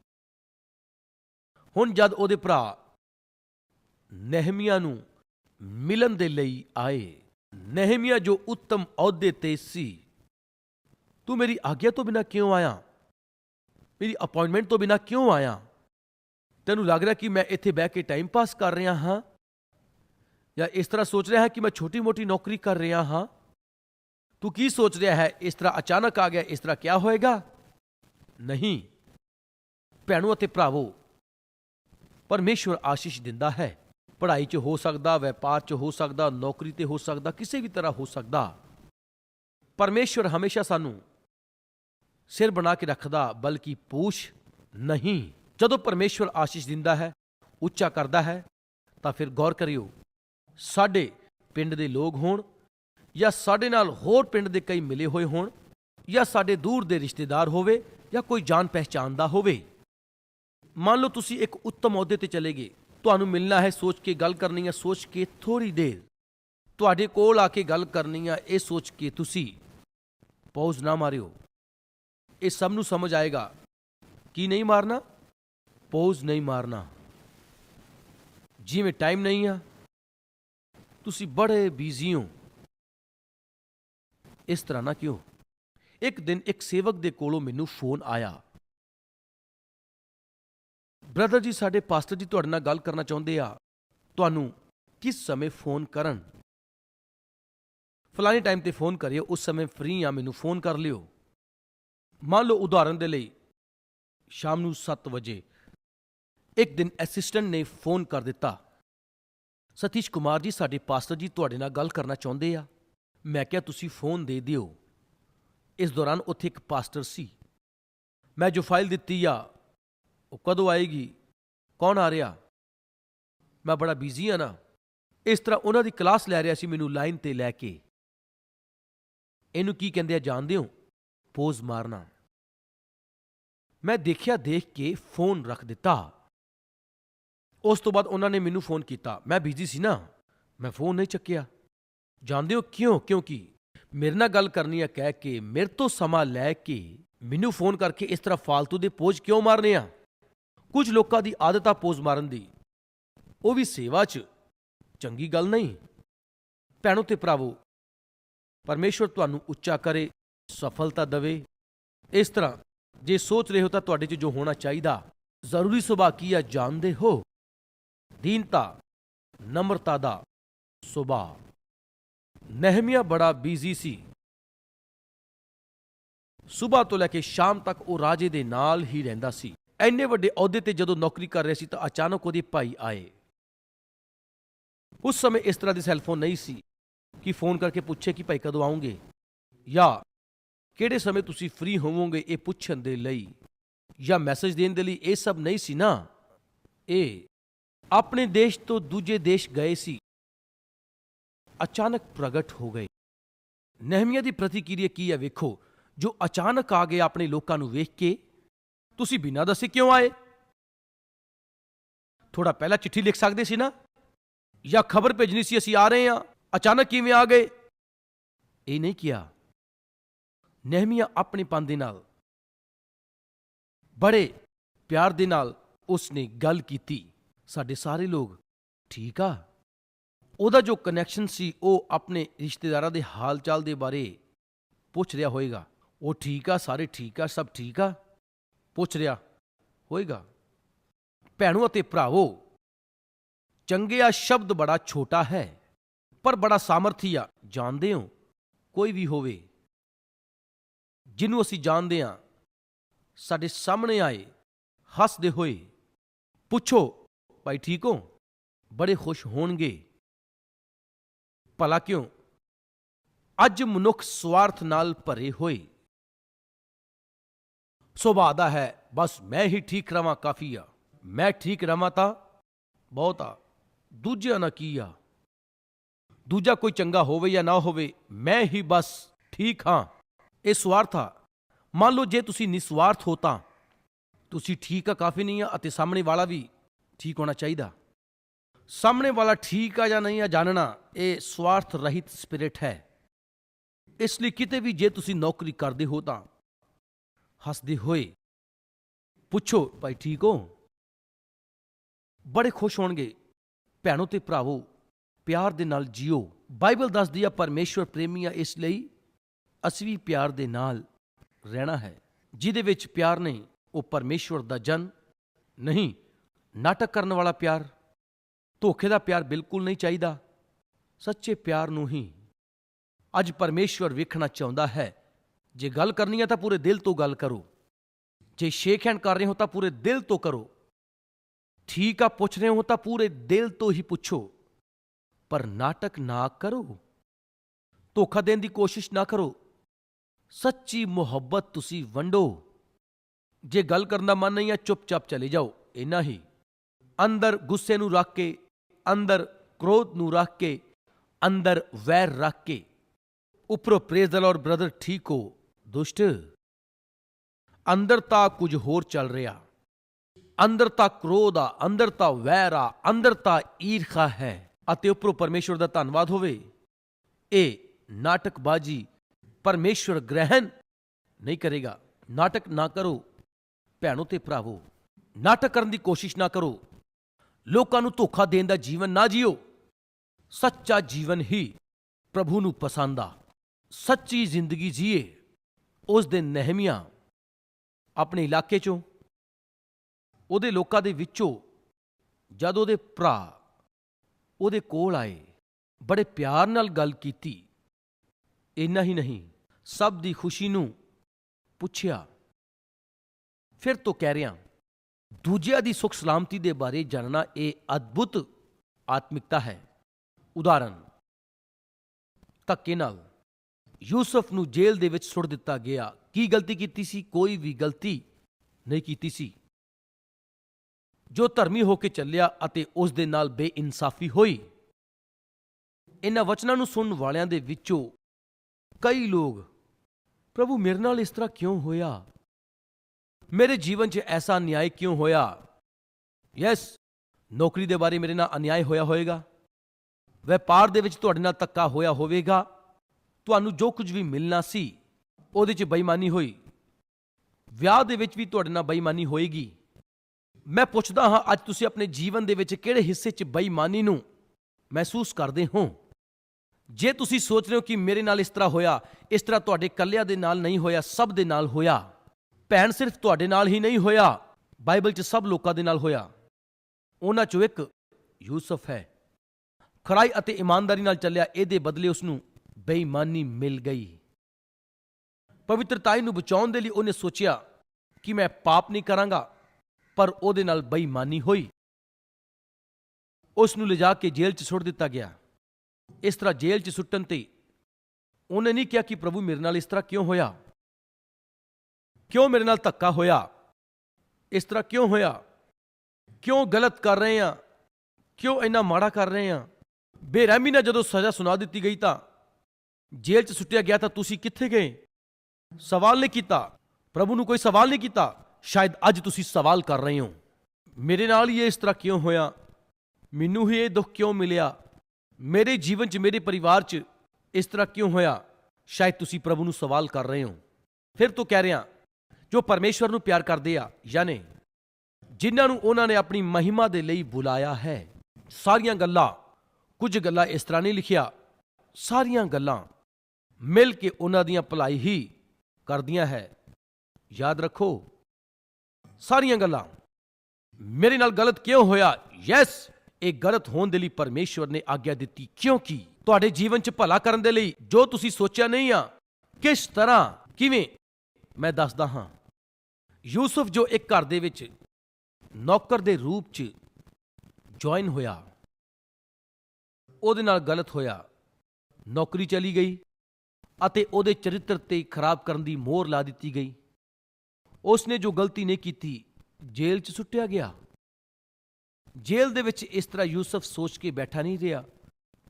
ਹੁਣ ਜਦ ਉਹਦੇ ਭਰਾ ਨਹਿਮੀਆਂ ਨੂੰ ਮਿਲਣ ਦੇ ਲਈ ਆਏ, ਨਹਿਮੀਆਂ ਜੋ ਉੱਤਮ ਅਹੁਦੇ ਤੇ ਸੀ, ਤੂੰ ਮੇਰੀ ਆਗਿਆ ਤੋਂ ਬਿਨਾ ਕਿਉਂ ਆਇਆ? ਮੇਰੀ ਅਪਾਇੰਟਮੈਂਟ ਤੋਂ ਬਿਨਾ ਕਿਉਂ ਆਇਆ? ਤੈਨੂੰ ਲੱਗ ਰਿਹਾ ਕਿ ਮੈਂ ਇੱਥੇ ਬਹਿ ਕੇ ਟਾਈਮ ਪਾਸ ਕਰ ਰਿਹਾ ਹਾਂ? ਜਾਂ ਇਸ ਤਰ੍ਹਾਂ ਸੋਚ ਰਿਹਾ ਹੈ ਕਿ ਮੈਂ ਛੋਟੀ-ਮੋਟੀ ਨੌਕਰੀ ਕਰ ਰਿਹਾ ਹਾਂ? ਤੂੰ ਕੀ ਸੋਚ ਰਿਹਾ ਹੈ? ਇਸ ਤਰ੍ਹਾਂ ਅਚਾਨਕ ਆ ਗਿਆ, ਇਸ ਤਰ੍ਹਾਂ ਕਿਆ ਹੋਏਗਾ? ਨਹੀਂ। ਭੈਣੋ ਅਤੇ ਭਰਾਵੋ, ਪਰਮੇਸ਼ਵਰ ਆਸ਼ੀਸ਼ ਦਿੰਦਾ ਹੈ। ਪੜ੍ਹਾਈ 'ਚ ਹੋ ਸਕਦਾ, ਵਪਾਰ 'ਚ ਹੋ ਸਕਦਾ, ਨੌਕਰੀ ਤੇ ਹੋ ਸਕਦਾ, ਕਿਸੇ ਵੀ ਤਰ੍ਹਾਂ ਹੋ ਸਕਦਾ। ਪਰਮੇਸ਼ਵਰ ਹਮੇਸ਼ਾ ਸਾਨੂੰ ਸਿਰ ਬਣਾ ਕੇ ਰੱਖਦਾ, ਬਲਕਿ ਪੂਛ ਨਹੀਂ। ਜਦੋਂ ਪਰਮੇਸ਼ਵਰ ਆਸ਼ੀਸ਼ ਦਿੰਦਾ ਹੈ, ਉੱਚਾ ਕਰਦਾ ਹੈ, ਤਾਂ ਫਿਰ ਗੌਰ ਕਰਿਓ, ਸਾਡੇ ਪਿੰਡ ਦੇ ਲੋਕ ਹੋਣ ਜਾਂ ਸਾਡੇ ਨਾਲ ਹੋਰ ਪਿੰਡ ਦੇ ਕਈ ਮਿਲੇ ਹੋਏ ਹੋਣ, ਜਾਂ ਸਾਡੇ ਦੂਰ ਦੇ ਰਿਸ਼ਤੇਦਾਰ ਹੋਵੇ, ਜਾਂ ਕੋਈ ਜਾਣ ਪਹਿਚਾਨ ਦਾ ਹੋਵੇ। ਮੰਨ ਲਓ ਤੁਸੀਂ ਇੱਕ ਉੱਤਮ ਅਹੁਦੇ ਤੇ ਚਲੇ ਗਏ। ਤੁਹਾਨੂੰ ਮਿਲਣਾ ਹੈ ਸੋਚ ਕੇ ਗੱਲ ਕਰਨੀ ਹੈ, ਸੋਚ ਕੇ ਥੋੜੀ ਦੇਰ। ਤੁਹਾਡੇ ਕੋਲ ਆ ਕੇ ਗੱਲ ਕਰਨੀ ਆ, ਇਹ ਸੋਚ ਕੇ ਤੁਸੀਂ। ਪੌਜ਼ ਨਾ ਮਾਰਿਓ। ਇਹ ਸਭ ਨੂੰ ਸਮਝ ਆਏਗਾ। ਕੀ ਨਹੀਂ ਮਾਰਨਾ? ਪੌਜ਼ ਨਹੀਂ ਮਾਰਨਾ। ਜਿਵੇਂ ਟਾਈਮ ਨਹੀਂ ਆ, ਤੁਸੀਂ ਬੜੇ ਬਿਜ਼ੀ ਹੋ। ਇਸ ਤਰ੍ਹਾਂ ਨਾ ਕਿਉਂ? ਇੱਕ ਦਿਨ ਇੱਕ ਸੇਵਕ ਦੇ ਕੋਲੋਂ ਮੈਨੂੰ ਫੋਨ ਆਇਆ। ਬ੍ਰਦਰ ਜੀ, ਸਾਡੇ ਪਾਸਟਰ ਜੀ ਤੁਹਾਡੇ ਨਾਲ ਗੱਲ ਕਰਨਾ ਚਾਹੁੰਦੇ ਆ। ਤੁਹਾਨੂੰ ਕਿਸ ਸਮੇਂ ਫੋਨ ਕਰਨ? ਫਲਾਣੇ ਟਾਈਮ ਤੇ ਫੋਨ ਕਰਿਓ, ਉਸ ਸਮੇਂ ਫ੍ਰੀ ਆ, ਮੈਨੂੰ ਫੋਨ ਕਰ ਲਿਓ। ਮੰਨ ਲਓ ਉਦਾਹਰਨ ਦੇ ਲਈ, ਸ਼ਾਮ ਨੂੰ 7 ਵਜੇ ਇੱਕ ਦਿਨ ਅਸਿਸਟੈਂਟ ਨੇ ਫੋਨ ਕਰ ਦਿੱਤਾ। ਸਤੀਸ਼ ਕੁਮਾਰ ਜੀ, ਸਾਡੇ ਪਾਸਟਰ ਜੀ ਤੁਹਾਡੇ ਨਾਲ ਗੱਲ ਕਰਨਾ ਚਾਹੁੰਦੇ ਆ। ਮੈਂ ਕਿਹਾ, ਤੁਸੀਂ ਫੋਨ ਦੇ ਦਿਓ। ਇਸ ਦੌਰਾਨ ਉੱਥੇ ਇੱਕ ਪਾਸਟਰ ਸੀ। ਮੈਂ ਜੋ ਫਾਈਲ ਦਿੱਤੀ ਆ, ਉਹ ਕਦੋਂ ਆਏਗੀ? ਕੌਣ ਆ ਰਿਹਾ? ਮੈਂ ਬੜਾ ਬਿਜ਼ੀ ਆ ਨਾ। ਇਸ ਤਰ੍ਹਾਂ ਉਹਨਾਂ ਦੀ ਕਲਾਸ ਲੈ ਰਿਹਾ ਸੀ ਮੈਨੂੰ ਲਾਈਨ ਤੇ ਲੈ ਕੇ। ਇਹਨੂੰ ਕੀ ਕਹਿੰਦੇ ਆ, ਜਾਣਦੇ ਹੋ? ਪੋਜ਼ ਮਾਰਨਾ। ਮੈਂ ਦੇਖਿਆ, ਦੇਖ ਕੇ ਫੋਨ ਰੱਖ ਦਿੱਤਾ। ਉਸ ਤੋਂ ਬਾਅਦ ਉਹਨਾਂ ਨੇ ਮੈਨੂੰ ਫੋਨ ਕੀਤਾ। ਮੈਂ ਬਿਜ਼ੀ ਸੀ ਨਾ। ਮੈਂ ਫੋਨ ਨਹੀਂ ਚੱਕਿਆ। ਜਾਣਦੇ ਹੋ ਕਿਉਂ? ਕਿਉਂਕਿ ਮੇਰੇ ਨਾਲ ਗੱਲ ਕਰਨੀ ਆ ਕਹਿ ਕੇ, ਮੇਰੇ ਤੋਂ ਸਮਾਂ ਲੈ ਕੇ ਮੈਨੂੰ ਫੋਨ ਕਰਕੇ ਇਸ ਤਰ੍ਹਾਂ ਫਾਲਤੂ ਦੇ ਪੋਜ਼ ਕਿਉਂ ਮਾਰਨੇ ਆ? ਕੁਝ ਲੋਕਾਂ ਦੀ ਆਦਤ ਆ ਪੋਜ਼ ਮਾਰਨ ਦੀ। ਉਹ ਵੀ ਸੇਵਾ 'ਚ। ਚੰਗੀ ਗੱਲ ਨਹੀਂ। ਭੈਣੋ ਤੇ ਭਰਾਵੋ, ਪਰਮੇਸ਼ਵਰ ਤੁਹਾਨੂੰ ਉੱਚਾ ਕਰੇ, ਸਫਲਤਾ ਦੇਵੇ। ਇਸ ਤਰ੍ਹਾਂ ਜੇ ਸੋਚ ਰਹੇ ਹੋ ਤਾਂ ਤੁਹਾਡੇ 'ਚ ਜੋ ਹੋਣਾ ਚਾਹੀਦਾ, ਜ਼ਰੂਰੀ ਸੁਭਾਅ ਕੀ ਆ ਜਾਣਦੇ ਹੋ? ਦੀਨਤਾ, ਨਮਰਤਾ ਦਾ ਸੁਭਾਅ। ਨਹਿਮੀਆ ਬੜਾ ਬਿਜ਼ੀ ਸੀ। ਸਵੇਰ ਤੋਂ ਲੈ ਕੇ ਸ਼ਾਮ ਤੱਕ ਉਹ ਰਾਜੇ ਦੇ ਨਾਲ ਹੀ ਰਹਿੰਦਾ ਸੀ। ਐਨੇ ਵੱਡੇ ਅਹੁਦੇ ਤੇ ਜਦੋਂ ਨੌਕਰੀ ਕਰ ਰਿਹਾ ਸੀ ਤਾਂ ਅਚਾਨਕ ਉਹਦੇ ਭਾਈ ਆਏ। ਉਸ ਸਮੇਂ ਇਸ ਤਰ੍ਹਾਂ ਦੇ ਸੈੱਲਫੋਨ ਨਹੀਂ ਸੀ ਕਿ ਫੋਨ ਕਰਕੇ ਪੁੱਛੇ ਕਿ ਭਾਈ ਕਦੋਂ ਆਉਂਗੇ? ਜਾਂ ਕਿਹੜੇ ਸਮੇਂ ਤੁਸੀਂ ਫ੍ਰੀ ਹੋਵੋਗੇ ਇਹ ਪੁੱਛਣ ਦੇ ਲਈ? ਜਾਂ ਮੈਸੇਜ ਦੇਣ ਦੇ ਲਈ ਇਹ ਸਭ ਨਹੀਂ ਸੀ ਨਾ? ਇਹ ਆਪਣੇ ਦੇਸ਼ ਤੋਂ ਦੂਜੇ ਦੇਸ਼ ਗਏ ਸੀ। ਅਚਾਨਕ ਪ੍ਰਗਟ ਹੋ ਗਏ ਨਹਿਮੀਆ ਦੀ ਪ੍ਰਤੀਕਿਰਿਆ ਕੀ ਹੈ ਵੇਖੋ ਜੋ ਅਚਾਨਕ ਆ ਗਏ ਆਪਣੇ ਲੋਕਾਂ ਨੂੰ ਵੇਖ ਕੇ ਤੁਸੀਂ ਬਿਨਾਂ ਦੱਸੇ ਕਿਉਂ ਆਏ ਥੋੜਾ ਪਹਿਲਾਂ ਚਿੱਠੀ ਲਿਖ ਸਕਦੇ ਸੀ ਨਾ ਜਾਂ ਖਬਰ ਭੇਜਣੀ ਸੀ ਅਸੀਂ ਆ ਰਹੇ ਹਾਂ ਅਚਾਨਕ ਕਿਵੇਂ ਆ ਗਏ ਇਹ ਨਹੀਂ ਕਿਹਾ ਨਹਿਮੀਆ ਆਪਣੇ ਪਨ ਦੇ ਨਾਲ ਬੜੇ ਪਿਆਰ ਦੇ ਨਾਲ ਉਸਨੇ ਗੱਲ ਕੀਤੀ ਸਾਡੇ ਸਾਰੇ ਲੋਕ ਠੀਕ ਆ ਉਹਦਾ ਜੋ ਕਨੈਕਸ਼ਨ ਸੀ, ਉਹ ਆਪਣੇ ਰਿਸ਼ਤੇਦਾਰਾਂ ਦੇ ਹਾਲ ਚਾਲ ਦੇ ਬਾਰੇ ਪੁੱਛ ਰਿਹਾ ਹੋਏਗਾ। ਉਹ ਠੀਕ ਆ, ਸਾਰੇ ਠੀਕ ਆ, ਸਭ ਠੀਕ ਆ? ਪੁੱਛ ਰਿਹਾ ਹੋਏਗਾ। ਭੈਣੋ ਅਤੇ ਭਰਾਵੋ ਚੰਗਿਆ ਸ਼ਬਦ ਬੜਾ ਛੋਟਾ ਹੈ, ਪਰ ਬੜਾ ਸਾਮਰਥੀ ਆ। ਜਾਣਦੇ ਹੋ, ਕੋਈ ਵੀ ਹੋਵੇ, ਜਿਹਨੂੰ ਅਸੀਂ ਜਾਣਦੇ ਹਾਂ, ਸਾਡੇ ਸਾਹਮਣੇ ਆਏ, ਹੱਸਦੇ ਹੋਏ, ਪੁੱਛੋ, ਭਾਈ ਠੀਕ ਹੋ? ਬੜੇ ਖੁਸ਼ ਹੋਣਗੇ। ਭਲਾ ਕਿਉਂ? ਅੱਜ ਮਨੁੱਖ ਸਵਾਰਥ ਨਾਲ ਭਰੇ ਹੋਏ। ਸੁਭਾਅ ਦਾ ਹੈ, ਬਸ ਮੈਂ ਹੀ ਠੀਕ ਰਵਾਂ ਕਾਫੀ ਆ। ਮੈਂ ਠੀਕ ਰਵਾਂ ਤਾਂ ਬਹੁਤ ਆ। ਦੂਜਿਆਂ ਨਾਲ ਕੀ ਆ? ਦੂਜਾ ਕੋਈ ਚੰਗਾ ਹੋਵੇ ਜਾਂ ਨਾ ਹੋਵੇ, ਮੈਂ ਹੀ ਬਸ ਠੀਕ ਹਾਂ। ਇਹ ਸਵਾਰਥ ਆ। ਮੰਨ ਲਓ ਜੇ ਤੁਸੀਂ ਨਿਸਵਾਰਥ ਹੋ ਤਾਂ। ਤੁਸੀਂ ਠੀਕ ਆ, ਕਾਫੀ ਨਹੀਂ ਆ ਅਤੇ ਸਾਹਮਣੇ ਵਾਲਾ ਵੀ ਠੀਕ ਹੋਣਾ ਚਾਹੀਦਾ। ਸਾਹਮਣੇ ਵਾਲਾ ਠੀਕ ਆ ਜਾਂ ਨਹੀਂ ਆ ਜਾਣਨਾ, ਇਹ ਸਵਾਰਥ ਰਹਿਤ ਸਪਿਰਿਟ ਹੈ। ਇਸ ਲਈ ਕਿਤੇ ਵੀ ਜੇ ਤੁਸੀਂ ਨੌਕਰੀ ਕਰਦੇ ਹੋ ਤਾਂ ਹੱਸਦੇ ਹੋਏ ਪੁੱਛੋ, ਭਾਈ ਠੀਕ ਹੋ? ਬੜੇ ਖੁਸ਼ ਹੋਣਗੇ। ਭੈਣੋ ਤੇ ਭਰਾਵੋ, ਪਿਆਰ ਦੇ ਨਾਲ ਜੀਓ। ਬਾਈਬਲ ਦੱਸਦੀ ਆ, ਪਰਮੇਸ਼ਵਰ ਪ੍ਰੇਮੀ ਆ, ਇਸ ਲਈ ਅਸੀਂ ਵੀ ਪਿਆਰ ਦੇ ਨਾਲ ਰਹਿਣਾ ਹੈ। ਜਿਹਦੇ ਵਿੱਚ ਪਿਆਰ ਨਹੀਂ, ਉਹ ਪਰਮੇਸ਼ਵਰ ਦਾ ਜਨ ਨਹੀਂ। ਨਾਟਕ ਕਰਨ ਵਾਲਾ ਪਿਆਰ ਧੋਖੇ ਦਾ ਪਿਆਰ ਬਿਲਕੁਲ ਨਹੀਂ ਚਾਹੀਦਾ। ਸੱਚੇ ਪਿਆਰ ਨੂੰ ਹੀ ਅੱਜ ਪਰਮੇਸ਼ਵਰ ਵੇਖਣਾ ਚਾਹੁੰਦਾ ਹੈ। ਜੇ ਗੱਲ ਕਰਨੀ ਹੈ ਤਾਂ ਪੂਰੇ ਦਿਲ ਤੋਂ ਗੱਲ ਕਰੋ। ਜੇ ਸ਼ੇਕ ਹੈਂਡ ਕਰ ਰਹੇ ਹੋ ਤਾਂ ਪੂਰੇ ਦਿਲ ਤੋਂ ਕਰੋ। ਠੀਕ ਆ, ਪੁੱਛ ਰਹੇ ਹੋ ਤਾਂ ਪੂਰੇ ਦਿਲ ਤੋਂ ਹੀ ਪੁੱਛੋ। ਪਰ ਨਾਟਕ ਨਾ ਕਰੋ। ਧੋਖਾ ਦੇਣ ਦੀ ਕੋਸ਼ਿਸ਼ ਨਾ ਕਰੋ। ਸੱਚੀ ਮੁਹੱਬਤ ਤੁਸੀਂ ਵੰਡੋ। ਜੇ ਗੱਲ ਕਰਨ ਦਾ ਮਨ ਨਹੀਂ ਹੈ, ਚੁੱਪਚਾਪ ਚਲੇ ਜਾਓ। ਇੰਨਾ ਹੀ। ਅੰਦਰ ਗੁੱਸੇ ਨੂੰ ਰੱਖ ਕੇ ਅੰਦਰ ਕ੍ਰੋਧ ਨੂੰ ਰੱਖ ਕੇ, ਅੰਦਰ ਵੈਰ ਰੱਖ ਕੇ। ਉੱਪਰੋਂ ਪ੍ਰੇਜ਼ ਦਾ ਲਾਰਡ ਬ੍ਰਦਰ ਠੀਕ ਹੋ, ਦੁਸ਼ਟ। ਅੰਦਰ ਤਾਂ ਕੁਝ ਹੋਰ ਚੱਲ ਰਿਹਾ। ਅੰਦਰ ਤਾਂ ਕ੍ਰੋਧ ਆ, ਅੰਦਰ ਤਾਂ ਵੈਰ ਆ, ਅੰਦਰ ਤਾਂ ਈਰਖਾ ਹੈ। ਅਤੇ ਉੱਪਰੋਂ ਪਰਮੇਸ਼ਵਰ ਦਾ ਧੰਨਵਾਦ ਹੋਵੇ। ਇਹ ਨਾਟਕਬਾਜੀ ਪਰਮੇਸ਼ਵਰ ਗ੍ਰਹਿਣ ਨਹੀਂ ਕਰੇਗਾ। ਨਾਟਕ ਨਾ ਕਰੋ, ਭੈਣੋ ਤੇ ਭਰਾਵੋ। ਨਾਟਕ ਕਰਨ ਦੀ ਕੋਸ਼ਿਸ਼ ਨਾ ਕਰੋ। ਲੋਕਾਂ ਨੂੰ ਧੋਖਾ ਦੇਣ ਦਾ ਜੀਵਨ ਨਾ ਜੀਓ। ਸੱਚਾ ਜੀਵਨ ਹੀ ਪ੍ਰਭੂ ਨੂੰ ਪਸੰਦ ਆ। ਸੱਚੀ ਜ਼ਿੰਦਗੀ ਜੀਏ। ਉਸ ਦਿਨ ਨਹਿਮੀਆ ਆਪਣੇ ਇਲਾਕੇ ਚੋਂ, ਉਹਦੇ ਲੋਕਾਂ ਦੇ ਵਿੱਚੋਂ, ਜਦ ਉਹਦੇ ਭਰਾ ਉਹਦੇ ਕੋਲ ਆਏ, ਬੜੇ ਪਿਆਰ ਨਾਲ ਗੱਲ ਕੀਤੀ, ਇੰਨਾ ਹੀ ਨਹੀਂ, ਸਭ ਦੀ ਖੁਸ਼ੀ ਨੂੰ ਪੁੱਛਿਆ। ਫਿਰ ਤੋਂ ਕਹਿ ਰਿਹਾ ਦੂਜਿਆਂ ਦੀ ਸੁਖ ਸਲਾਮਤੀ ਦੇ ਬਾਰੇ ਜਾਣਨਾ ਇਹ ਅਦਭੁਤ ਆਤਮਿਕਤਾ ਹੈ। ਉਦਾਹਰਨ, ਧੱਕੇ ਨਾਲ, ਯੂਸਫ ਨੂੰ ਜੇਲ੍ਹ ਦੇ ਵਿੱਚ ਸੁੱਟ ਦਿੱਤਾ ਗਿਆ। ਕੀ ਗਲਤੀ ਕੀਤੀ ਸੀ? ਕੋਈ ਵੀ ਗਲਤੀ ਨਹੀਂ ਕੀਤੀ ਸੀ। ਜੋ ਧਰਮੀ ਹੋ ਕੇ ਚੱਲਿਆ ਅਤੇ ਉਸ ਦੇ ਨਾਲ ਬੇਇਨਸਾਫੀ ਹੋਈ। ਇਹਨਾਂ ਵਚਨਾਂ ਨੂੰ ਸੁਣਨ ਵਾਲਿਆਂ ਦੇ ਵਿੱਚੋਂ ਕਈ ਲੋਕ, ਪ੍ਰਭੂ ਮੇਰੇ ਨਾਲ ਇਸ ਤਰ੍ਹਾਂ ਕਿਉਂ ਹੋਇਆ? ਮੇਰੇ ਜੀਵਨ 'ਚ ਐਸਾ ਅਨਿਆਏ ਕਿਉਂ ਹੋਇਆ ਯੈਸ ਨੌਕਰੀ ਦੇ ਬਾਰੇ ਮੇਰੇ ਨਾਲ ਅਨਿਆਏ ਹੋਇਆ ਹੋਵੇਗਾ ਵਪਾਰ ਦੇ ਵਿੱਚ ਤੁਹਾਡੇ ਨਾਲ ਧੱਕਾ ਹੋਇਆ ਹੋਵੇਗਾ ਤੁਹਾਨੂੰ ਜੋ ਕੁਝ ਵੀ ਮਿਲਣਾ ਸੀ ਉਹਦੇ 'ਚ ਬੇਈਮਾਨੀ ਹੋਈ ਵਿਆਹ ਦੇ ਵਿੱਚ ਵੀ ਤੁਹਾਡੇ ਨਾਲ ਬੇਈਮਾਨੀ ਹੋਏਗੀ ਮੈਂ ਪੁੱਛਦਾ ਹਾਂ ਅੱਜ ਤੁਸੀਂ ਆਪਣੇ ਜੀਵਨ ਦੇ ਵਿੱਚ ਕਿਹੜੇ ਹਿੱਸੇ 'ਚ ਬੇਈਮਾਨੀ ਨੂੰ ਮਹਿਸੂਸ ਕਰਦੇ ਹੋ ਜੇ ਤੁਸੀਂ ਸੋਚ ਰਹੇ ਹੋ ਕਿ ਮੇਰੇ ਨਾਲ ਇਸ ਤਰ੍ਹਾਂ ਹੋਇਆ ਇਸ ਤਰ੍ਹਾਂ ਤੁਹਾਡੇ ਕੱਲਿਆਂ ਦੇ ਨਾਲ ਨਹੀਂ ਹੋਇਆ ਸਭ ਦੇ ਨਾਲ ਹੋਇਆ ਭੈਣ ਸਿਰਫ ਤੁਹਾਡੇ ਨਾਲ ਹੀ ਨਹੀਂ ਹੋਇਆ। ਬਾਈਬਲ 'ਚ ਸਭ ਲੋਕਾਂ ਦੇ ਨਾਲ ਹੋਇਆ। ਉਹਨਾਂ 'ਚੋਂ ਇੱਕ ਯੂਸਫ ਹੈ। ਖਰਾਈ ਅਤੇ ਇਮਾਨਦਾਰੀ ਨਾਲ ਚੱਲਿਆ ਇਹਦੇ ਬਦਲੇ ਉਸ ਨੂੰ ਬੇਈਮਾਨੀ ਮਿਲ ਗਈ। ਪਵਿੱਤਰਤਾਈ ਨੂੰ ਬਚਾਉਣ ਦੇ ਲਈ ਉਹਨੇ ਸੋਚਿਆ ਕਿ ਮੈਂ ਪਾਪ ਨਹੀਂ ਕਰਾਂਗਾ, ਪਰ ਉਹਦੇ ਨਾਲ ਬੇਈਮਾਨੀ ਹੋਈ। ਉਸ ਨੂੰ ਲਿਜਾ ਕੇ ਜੇਲ੍ਹ 'ਚ ਸੁੱਟ ਦਿੱਤਾ ਗਿਆ। ਇਸ ਤਰ੍ਹਾਂ ਜੇਲ੍ਹ 'ਚ ਸੁੱਟਣ ਤੇ ਉਹਨੇ ਨਹੀਂ ਕਿਹਾ ਕਿ ਪ੍ਰਭੂ ਮੇਰੇ ਨਾਲ ਇਸ ਤਰ੍ਹਾਂ ਕਿਉਂ ਹੋਇਆ। ਕਿਉਂ ਮੇਰੇ ਨਾਲ ਧੱਕਾ ਹੋਇਆ? ਇਸ ਤਰ੍ਹਾਂ ਕਿਉਂ ਹੋਇਆ? ਕਿਉਂ ਗਲਤ ਕਰ ਰਹੇ ਆ? ਕਿਉਂ ਇੰਨਾ ਮਾੜਾ ਕਰ ਰਹੇ ਆ? ਬੇਰਹਿਮੀ ਨਾਲ ਜਦੋਂ ਸਜ਼ਾ ਸੁਣਾ ਦਿੱਤੀ ਗਈ ਤਾਂ ਜੇਲ੍ਹ 'ਚ ਸੁੱਟਿਆ ਗਿਆ ਤਾਂ ਤੁਸੀਂ ਕਿੱਥੇ ਗਏ? ਸਵਾਲ ਨਹੀਂ ਕੀਤਾ। ਪ੍ਰਭੂ ਨੂੰ ਕੋਈ ਸਵਾਲ ਨਹੀਂ ਕੀਤਾ। ਸ਼ਾਇਦ ਅੱਜ ਤੁਸੀਂ ਸਵਾਲ ਕਰ ਰਹੇ ਹੋ। ਮੇਰੇ ਨਾਲ ਹੀ ਇਹ ਇਸ ਤਰ੍ਹਾਂ ਕਿਉਂ ਹੋਇਆ? ਮੈਨੂੰ ਹੀ ਇਹ ਦੁੱਖ ਕਿਉਂ ਮਿਲਿਆ? ਮੇਰੇ ਜੀਵਨ 'ਚ, ਮੇਰੇ ਪਰਿਵਾਰ 'ਚ ਇਸ ਤਰ੍ਹਾਂ ਕਿਉਂ ਹੋਇਆ? ਸ਼ਾਇਦ ਤੁਸੀਂ ਪ੍ਰਭੂ ਨੂੰ ਸਵਾਲ ਕਰ ਰਹੇ ਹੋ। ਫਿਰ ਤੋਂ ਕਹਿ ਰਿਹਾ ਜੋ ਪਰਮੇਸ਼ਵਰ ਨੂੰ ਪਿਆਰ ਕਰਦੇ ਆ, ਯਾਨੀ ਜਿਨ੍ਹਾਂ ਨੂੰ ਉਹਨਾਂ ਨੇ ਆਪਣੀ ਮਹਿਮਾ ਦੇ ਲਈ ਬੁਲਾਇਆ ਹੈ। ਸਾਰੀਆਂ ਗੱਲਾਂ, ਕੁਝ ਗੱਲਾਂ ਇਸ ਤਰ੍ਹਾਂ ਨਹੀਂ ਲਿਖਿਆ। ਸਾਰੀਆਂ ਗੱਲਾਂ ਮਿਲ ਕੇ ਉਹਨਾਂ ਦੀਆਂ ਭਲਾਈ ਹੀ ਕਰਦੀਆਂ ਹੈ। ਯਾਦ ਰੱਖੋ, ਸਾਰੀਆਂ ਗੱਲਾਂ, ਮੇਰੇ ਨਾਲ ਗਲਤ ਕਿਉਂ ਹੋਇਆ? ਯੈਸ ਇਹ ਗਲਤ ਹੋਣ ਦੇ ਲਈ ਪਰਮੇਸ਼ਵਰ ਨੇ ਆਗਿਆ ਦਿੱਤੀ। ਕਿਉਂਕਿ ਤੁਹਾਡੇ ਜੀਵਨ 'ਚ ਭਲਾ ਕਰਨ ਦੇ ਲਈ ਜੋ ਤੁਸੀਂ ਸੋਚਿਆ ਨਹੀਂ ਆ, ਕਿਸ ਤਰ੍ਹਾਂ, ਕਿਵੇਂ? ਮੈਂ ਦੱਸਦਾ ਹਾਂ। ਯੂਸਫ ਜੋ ਇੱਕ ਘਰ ਦੇ ਵਿੱਚ ਨੌਕਰ ਦੇ ਰੂਪ 'ਚ ਜੁਆਇਨ ਹੋਇਆ, ਉਹਦੇ ਨਾਲ ਗਲਤ ਹੋਇਆ, ਨੌਕਰੀ ਚਲੀ ਗਈ ਅਤੇ ਉਹਦੇ ਚਰਿੱਤਰ ਤੇ ਖਰਾਬ ਕਰਨ ਦੀ ਮੋਹਰ ਲਾ ਦਿੱਤੀ ਗਈ। ਉਸਨੇ ਜੋ ਗਲਤੀ ਨਹੀਂ ਕੀਤੀ, ਜੇਲ੍ਹ 'ਚ ਸੁੱਟਿਆ ਗਿਆ। ਜੇਲ੍ਹ ਦੇ ਵਿੱਚ ਇਸ ਤਰ੍ਹਾਂ ਯੂਸਫ ਸੋਚ ਕੇ ਬੈਠਾ ਨਹੀਂ ਰਿਹਾ